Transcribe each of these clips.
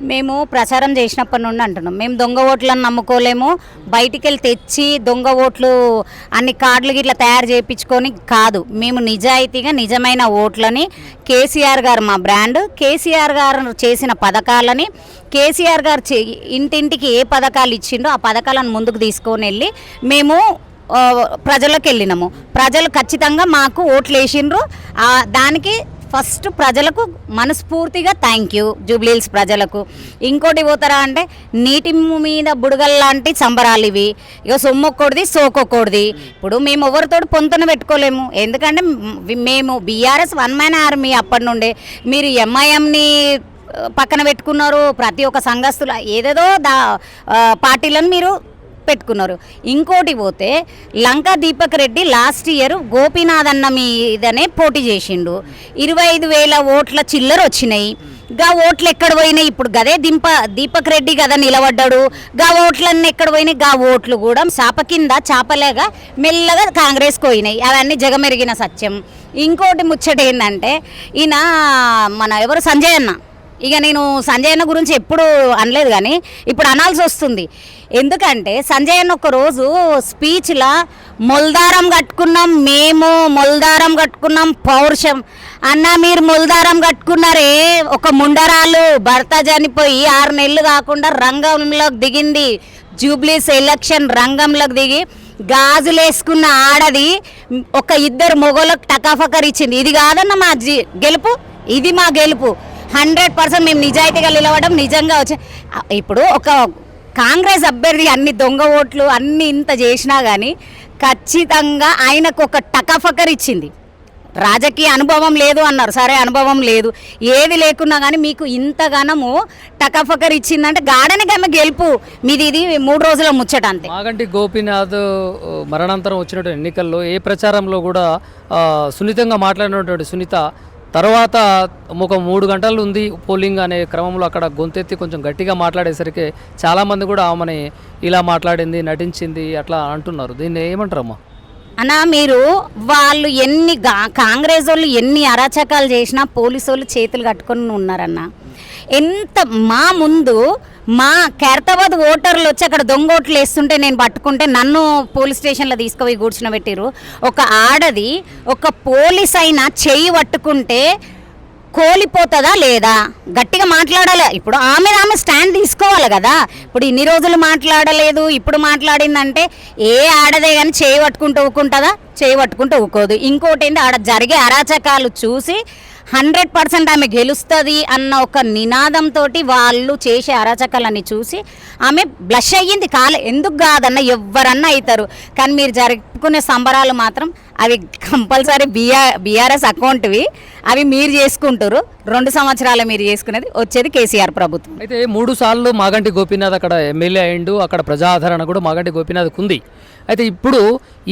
మేము ప్రచారం చేసినప్పటి నుండి అంటున్నాం. మేము దొంగ ఓట్లను నమ్ముకోలేము. బయటికి వెళ్ళి తెచ్చి దొంగ ఓట్లు అన్ని కార్డులు గిట్లా తయారు చేయించుకొని కాదు. మేము నిజాయితీగా నిజమైన ఓట్లని కేసీఆర్ గారు మా బ్రాండ్ కేసీఆర్ గారు చేసిన పథకాలని కేసీఆర్ గారు చే- ఇంటింటికి ఏ పథకాలు ఇచ్చిండో ఆ పథకాలను ముందుకు తీసుకొని వెళ్ళి మేము ప్రజలకు వెళ్ళినాము ప్రజలు ఖచ్చితంగా మాకు ఓట్లు వేసిండ్రు. దానికి ఫస్ట్ ప్రజలకు మనస్ఫూర్తిగా థ్యాంక్ యూ జూబ్లీహిల్స్ ప్రజలకు. ఇంకోటి పోతారా అంటే నీటి మీద బుడగల్ లాంటి సంబరాలు ఇవి. ఇక సొమ్మొక్కడిది సోకొక్కడిది. ఇప్పుడు మేము ఎవరితో పొంతన పెట్టుకోలేము. ఎందుకంటే మేము బీఆర్ఎస్ వన్ మ్యాన్ ఆర్మీ అప్పటి నుండే. మీరు ఎంఐఎంని పక్కన పెట్టుకున్నారు. ప్రతి ఒక్క సంఘస్థుల ఏదేదో దా పార్టీలను మీరు పెట్టుకున్నారు. ఇంకోటి పోతే లంకా దీపక్ రెడ్డి లాస్ట్ ఇయర్ గోపీనాథ్ అన్న మీదనే పోటీ చేసిండు. ఇరవై ఐదు వేల ఓట్ల చిల్లర వచ్చినాయి. గా ఓట్లు ఎక్కడ పోయినాయి? ఇప్పుడు గదే దింప దీపక్ రెడ్డి కదా నిలబడ్డాడు. గా ఓట్లన్నీ ఎక్కడ పోయినాయి? గా ఓట్లు కూడా చాప కింద చాపలేగా మెల్లగా కాంగ్రెస్కి పోయినాయి. అవన్నీ జగమెరిగిన సత్యం. ఇంకోటి ముచ్చట ఏంటంటే ఈయన మన ఎవరు? సంజయ్ అన్న. ఇక నేను సంజయ్ అన్న గురించి ఎప్పుడు అనలేదు కానీ ఇప్పుడు అనాల్సి వస్తుంది. ఎందుకంటే సంజయ్ అన్న ఒక రోజు స్పీచ్లా మొల్దారం కట్టుకున్నాం మేము మొల్దారం కట్టుకున్నాం పౌరుషం. అన్న మీరు మొల్దారం కట్టుకున్నారే ఒక ముండరాలు భర్త చనిపోయి ఆరు నెలలు కాకుండా రంగంలోకి దిగింది. జూబ్లీస్ ఎలక్షన్ రంగంలోకి దిగి గాజులు వేసుకున్న ఆడది ఒక ఇద్దరు మొగలకు టకాఫకర్ ఇచ్చింది ఇది కాదన్న మా గెలుపు? ఇది మా గెలుపు. హండ్రెడ్ పర్సెంట్ మేము నిజాయితీగా నిలవడం నిజంగా వచ్చి ఇప్పుడు ఒక కాంగ్రెస్ అభ్యర్థి అన్ని దొంగ ఓట్లు అన్ని ఇంత చేసినా కానీ ఖచ్చితంగా ఆయనకు ఒక టకాఫకర్ ఇచ్చింది. రాజకీయ అనుభవం లేదు అన్నారు. సరే అనుభవం లేదు. ఏది లేకున్నా కానీ మీకు ఇంతగానము టకఫకర్ ఇచ్చిందంటే గాడనికి ఆమె గెలుపు. మీది ఇది మూడు రోజుల ముచ్చట అంతే. మాగంటి గోపీనాథ్ మరణాంతరం వచ్చినటువంటి ఎన్నికల్లో ఏ ప్రచారంలో కూడా సున్నితంగా మాట్లాడినటువంటి సునీత తర్వాత ఒక మూడు గంటలు ఉంది పోలింగ్ అనే క్రమంలో అక్కడ గొంతెత్తి కొంచెం గట్టిగా మాట్లాడేసరికి చాలామంది కూడా ఆమెని ఇలా మాట్లాడింది నటించింది అట్లా అంటున్నారు. దీన్ని ఏమంటారమ్మా? అన్న మీరు వాళ్ళు ఎన్ని కాంగ్రెస్ వాళ్ళు ఎన్ని అరాచకాలు చేసినా పోలీసు వాళ్ళు చేతులు కట్టుకొని ఉన్నారన్నా. ఎంత మా ముందు మా ఖైరతాబాద్ ఓటర్లు వచ్చి అక్కడ దొంగ ఓట్లు వేస్తుంటే నేను పట్టుకుంటే నన్ను పోలీస్ స్టేషన్లో తీసుకుపోయి కూర్చునబెట్టిరు ఒక ఆడది ఒక పోలీస్ అయినా చెయ్యి పట్టుకుంటే కోలిపోతుందా లేదా? గట్టిగా మాట్లాడాలి. ఇప్పుడు ఆమె ఆమె స్టాండ్ తీసుకోవాలి కదా. ఇప్పుడు ఇన్ని రోజులు మాట్లాడలేదు ఇప్పుడు మాట్లాడిందంటే ఏ ఆడదే కానీ చేయి పట్టుకుంటూ ఊకుంటుందా? చేయి పట్టుకుంటూ ఊకోదు. ఇంకోటి ఏంటి ఆడ జరిగే అరాచకాలు చూసి హండ్రెడ్ పర్సెంట్ ఆమె గెలుస్తుంది అన్న ఒక నినాదంతో వాళ్ళు చేసే అరాచకాలన్నీ చూసి ఆమె బ్లష్ అయ్యింది. కాలే ఎందుకు కాదన్న ఎవరన్నా అవుతారు కానీ మీరు జరుపుకునే సంబరాలు మాత్రం అవి కంపల్సరీ బీఆర్ బీఆర్ఎస్ అకౌంట్వి. అవి మీరు చేసుకుంటారు. రెండు సంవత్సరాలు మీరు చేసుకునేది వచ్చేది కేసీఆర్ ప్రభుత్వం. అయితే మూడు సార్లు మాగంటి గోపీనాథ్ అక్కడ ఎమ్మెల్యే అయిండు. అక్కడ ప్రజాదరణ కూడా మాగంటి గోపీనాథ్కు ఉంది. అయితే ఇప్పుడు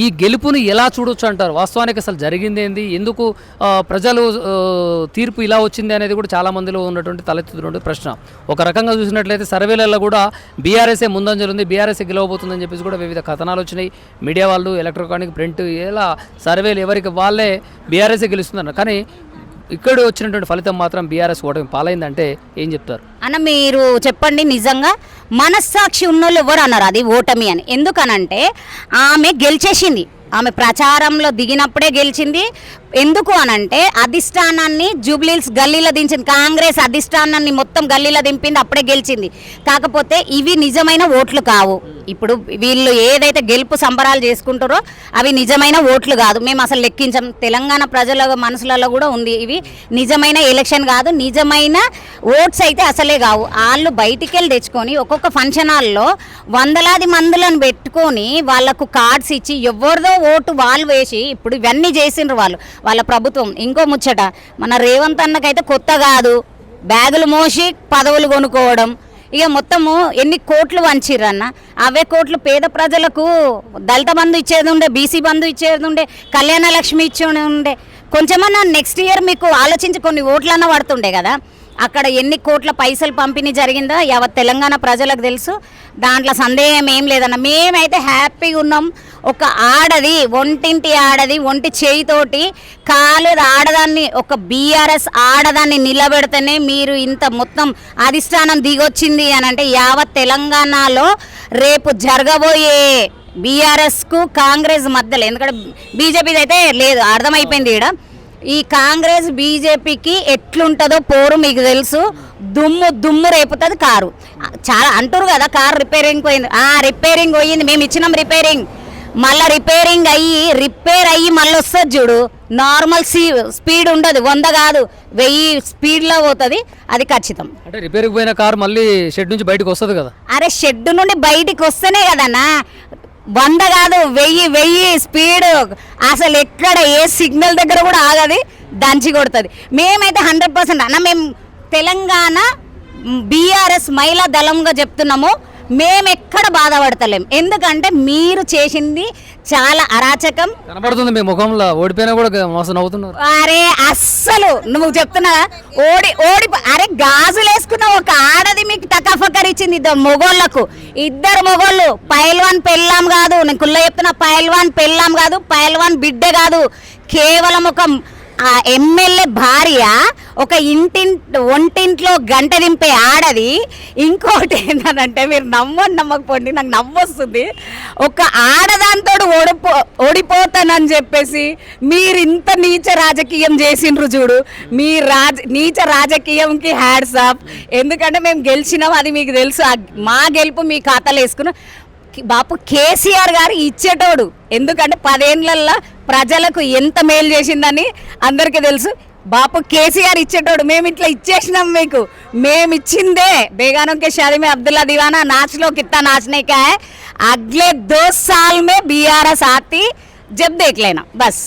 ఈ గెలుపుని ఎలా చూడొచ్చు అంటారు? వాస్తవానికి అసలు జరిగింది ఏంది? ఎందుకు ప్రజలు తీర్పు ఇలా వచ్చింది అనేది కూడా చాలా మందిలో ఉన్నటువంటి తలెత్తుతున్నటువంటి ప్రశ్న. ఒక రకంగా చూసినట్లయితే సర్వేలలో కూడా బీఆర్ఎస్ఏ ముందంజలుంది బీఆర్ఎస్ఏ గెలవబోతుందని చెప్పేసి కూడా వివిధ కథనాలు వచ్చినాయి. మీడియా వాళ్ళు ఎలక్ట్రానిక్ ప్రింట్ ఇలా సర్వేలు ఎవరికి వాళ్ళే బీఆర్ఎస్ఏ గెలుస్తున్నారు కానీ ఇక్కడ వచ్చినటువంటి ఫలితం మాత్రం బీఆర్ఎస్ ఓటమి పాలైందంటే ఏం చెప్తారు? అన్న మీరు చెప్పండి నిజంగా మనస్సాక్షి ఉన్నోళ్ళు ఎవరు అన్నారు అది ఓటమి అని? ఎందుకనంటే ఆమె గెలిచేసింది. ఆమె ప్రచారంలో దిగినప్పుడే గెలిచింది. ఎందుకు అనంటే అధిష్టానాన్ని జూబ్లీల్స్ గల్లీలో దించింది. కాంగ్రెస్ అధిష్టానాన్ని మొత్తం గల్లీలో దింపింది అప్పుడే గెలిచింది. కాకపోతే ఇవి నిజమైన ఓట్లు కావు. ఇప్పుడు వీళ్ళు ఏదైతే గెలుపు సంబరాలు చేసుకుంటారో అవి నిజమైన ఓట్లు కాదు. మేము అసలు లెక్కించం తెలంగాణ ప్రజల మనసులలో కూడా ఉంది ఇవి. నిజమైన ఎలక్షన్ కాదు నిజమైన ఓట్స్ అయితే అసలే కావు. వాళ్ళు బయటికి వెళ్ళి తెచ్చుకొని ఒక్కొక్క ఫంక్షన్ హాల్లో వందలాది మందులను పెట్టుకొని వాళ్ళకు కార్డ్స్ ఇచ్చి ఎవరిదో ఓటు వాళ్ళు వేసి ఇప్పుడు ఇవన్నీ చేసిండ్రు వాళ్ళు వాళ్ళ ప్రభుత్వం. ఇంకో ముచ్చట మన రేవంత్ అన్నకైతే కొత్త కాదు. బ్యాగులు మోసి పదవులు కొనుక్కోవడం. ఇక మొత్తము ఎన్ని కోట్లు వంచిరన్న అవే కోట్లు పేద ప్రజలకు దళిత బంధు ఇచ్చేది ఉండే బీసీ బంధు ఇచ్చేది ఉండే కళ్యాణ లక్ష్మి ఇచ్చేది ఉండే. కొంచెమన్నా నెక్స్ట్ ఇయర్ మీకు ఆలోచించి కొన్ని ఓట్లన్నా పడుతుండే కదా? అక్కడ ఎన్ని కోట్ల పైసలు పంపిణీ జరిగిందో యావత్ తెలంగాణ ప్రజలకు తెలుసు. దాంట్లో సందేహం ఏం లేదన్న. మేమైతే హ్యాపీగా ఉన్నాం. ఒక ఆడది ఒంటింటి ఆడది ఒంటి చేయితోటి కాలు ఆడదాన్ని ఒక బీఆర్ఎస్ ఆడదాన్ని నిలబెడితేనే మీరు ఇంత మొత్తం అధిష్టానం దిగొచ్చింది అని అంటే యావత్ తెలంగాణలో రేపు జరగబోయే బీఆర్ఎస్కు కాంగ్రెస్ మధ్యలో ఎందుకంటే బీజేపీది అయితే లేదు అర్థమైపోయింది ఈడ. ఈ కాంగ్రెస్ బీజేపీకి ఎట్లుంటుందో పోరు మీకు తెలుసు. దుమ్ము దుమ్ము రేపుతుంది కారు. చాలా అంటారు కదా కారు రిపేరింగ్ పోయింది. ఆ రిపేరింగ్ పోయింది. మేము ఇచ్చినాం రిపేరింగ్. మళ్ళీ రిపేరింగ్ అయ్యి రిపేర్ అయ్యి మళ్ళీ వస్తుంది చూడు. నార్మల్ సీ స్పీడ్ ఉండదు. వంద కాదు. వెయ్యి స్పీడ్లో పోతుంది. అది ఖచ్చితం. అంటే రిపేర్కి పోయిన కారు మళ్ళీ షెడ్ నుంచి బయటకు వస్తుంది కదా? అరే షెడ్ నుండి బయటికి వస్తేనే కదన్నా. వంద కాదు వెయ్యి వెయ్యి స్పీడ్. అసలు ఎక్కడ ఏ సిగ్నల్ దగ్గర కూడా ఆగది దంచి కొడుతుంది. మేమైతే హండ్రెడ్ పర్సెంట్ అన్న మేము తెలంగాణ బీఆర్ఎస్ మహిళా దళంగా చెప్తున్నాము. మేము ఎక్కడ బాధపడతలేం. ఎందుకంటే మీరు చేసింది చాలా అరాచకం. కనబడుతుంది మీ ముఖంలో. ఓడిపోయినా కూడా మోసం నవ్వుతున్నారు. అరే అస్సలు. నువ్వు చెప్తున్నా ఓడి ఓడి అరే గాజులు వేసుకున్న ఒక ఆడది మీకు తకాఫకర్ ఇచ్చింది ఇద్దరు మొగోళ్ళకు. ఇద్దరు మొగోళ్ళు పైల్వాన్ పెళ్ళాం కాదు. నేను కుల్ల చెప్తున్నా పైల్వాన్ పెళ్ళాం కాదు పైల్వాన్ బిడ్డ కాదు. కేవలం ఒక ఆ ఎమ్మెల్యే భార్య ఒక ఇంటి ఒంటింట్లో గంట దింపే ఆడది. ఇంకోటి ఏంటంటే మీరు నమ్మని నమ్మకపోండి నాకు నవ్వొస్తుంది. ఒక ఆడదాంతో ఓడిపో ఓడిపోతానని చెప్పేసి మీరు ఇంత నీచ రాజకీయం చేసిండ్రు చూడు. మీ రాజ నీచ రాజకీయంకి హ్యాడ్స్ ఆఫ్. ఎందుకంటే మేము గెలిచినాం అది మీకు తెలుసు. మా గెలుపు మీ ఖాతాలో వేసుకున్నాం బాపు కేసీఆర్ గారు ఇచ్చేటోడు. ఎందుకంటే పదేళ్ళల్లో ప్రజలకు ఎంత మేలు చేసిందని అందరికీ తెలుసు. బాపు కేసీఆర్ ఇచ్చేటోడు మేము ఇట్లా ఇచ్చేసినాం మీకు. మేము ఇచ్చిందే. బేగానోకే షాదిమే అబ్దుల్లా దివానా నాచ్లో కిత్తా నాచనేకా అగ్లే దో సాల్ మే బీఆర్ఎస్ ఆతి జబ్ దేక్లేనా బస్.